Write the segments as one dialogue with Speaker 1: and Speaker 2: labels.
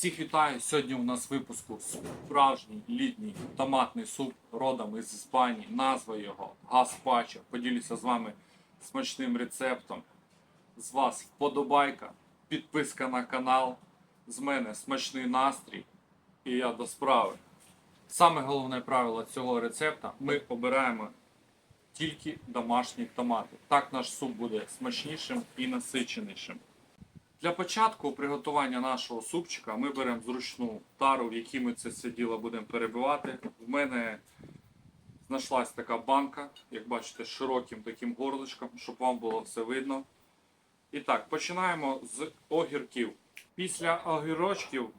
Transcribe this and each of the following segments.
Speaker 1: Всіх вітаю! Сьогодні у нас випуску справжній літній томатний суп родом із Іспанії. Назва його Гаспачо. Поділюся з вами смачним рецептом. З вас вподобайка, підписка на канал. З мене смачний настрій. І я до справи. Саме головне правило цього рецепта ми обираємо тільки домашні томати. Так наш суп буде смачнішим і насиченішим. Для початку приготування нашого супчика ми беремо зручну тару, в якій ми це все діло будемо перебивати. В мене знайшлась така банка, як бачите, з широким таким горлишком, щоб вам було все видно. І так, починаємо з огірків. Після огірочків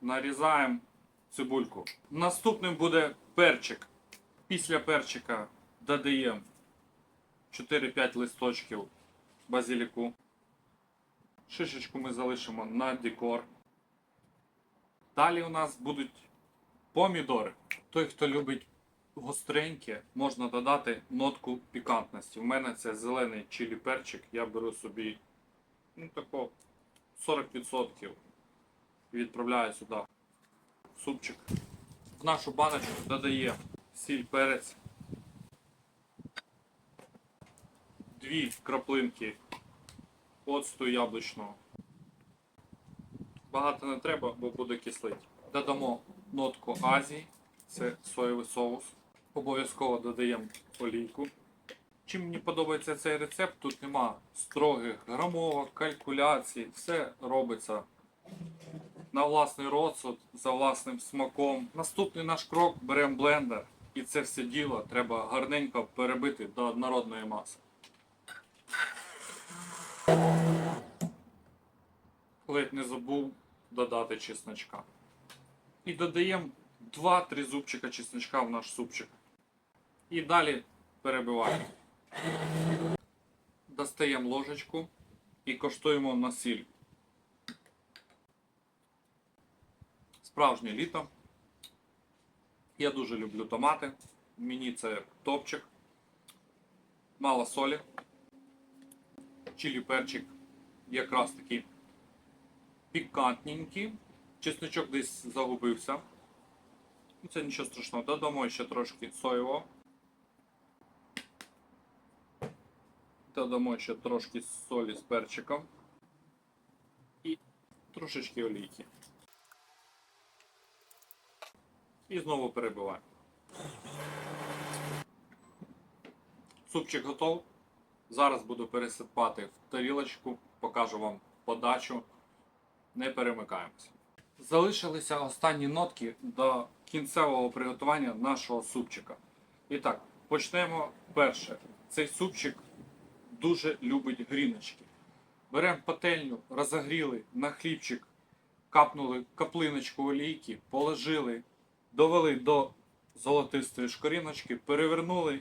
Speaker 1: нарізаємо цибульку. Наступним буде перчик. Після перчика додаємо 4-5 листочків базиліку. Шишечку ми залишимо на декор. Далі у нас будуть помідори. Той, хто любить гостреньке, можна додати нотку пікантності. У мене це зелений чилі перчик. Я беру собі ну, тако 40% і відправляю сюди супчик. В нашу баночку додаємо сіль перець. Дві краплинки оцту яблучного. Багато не треба, бо буде кислить. Додамо нотку Азії, це соєвий соус. Обов'язково додаємо олійку. Чим мені подобається цей рецепт, тут нема строгих грамовок, калькуляцій, все робиться на власний розсуд, за власним смаком. Наступний наш крок беремо блендер і це все діло треба гарненько перебити до однородної маси. Ледь не забув додати чесночка. І додаємо 2-3 зубчика чесночка в наш супчик. І далі перебиваємо. Достаємо ложечку і коштуємо на сіль. Справжнє літо. Я дуже люблю томати. Мені це топчик. Мало солі. Чилі перчик якраз такий пікантненькі. Чесночок десь загубився. Ну, Це нічого страшного. Додамо ще трошки соєвого. Додамо ще трошки солі з перчиком. І трошечки олійки. І знову перебиваємо. Супчик готов. Зараз буду пересипати в тарілочку, покажу вам подачу не перемикаємося. Залишилися останні нотки до кінцевого приготування нашого супчика. І так, почнемо перше. Цей супчик дуже любить гріночки. Беремо пательню, розогріли на хлібчик, капнули каплиночку олійки, положили, довели до золотистої шкоріночки, перевернули,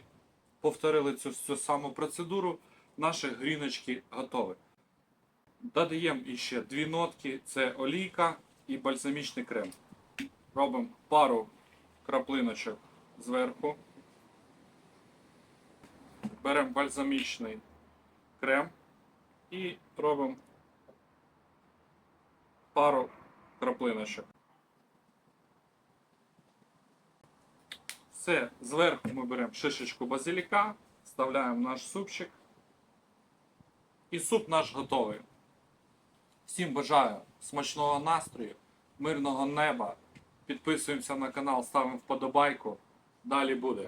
Speaker 1: повторили цю всю саму процедуру. Наші гріночки готові. Додаємо іще дві нотки: це олійка і бальзамічний крем. Робимо пару краплиночок зверху. Беремо бальзамічний крем і робимо пару краплиночок. Все, зверху ми беремо шишечку базиліка, вставляємо наш супчик. І суп наш готовий. Всім бажаю смачного настрою, мирного неба. Підписуємося на канал, ставимо вподобайку. Далі буде.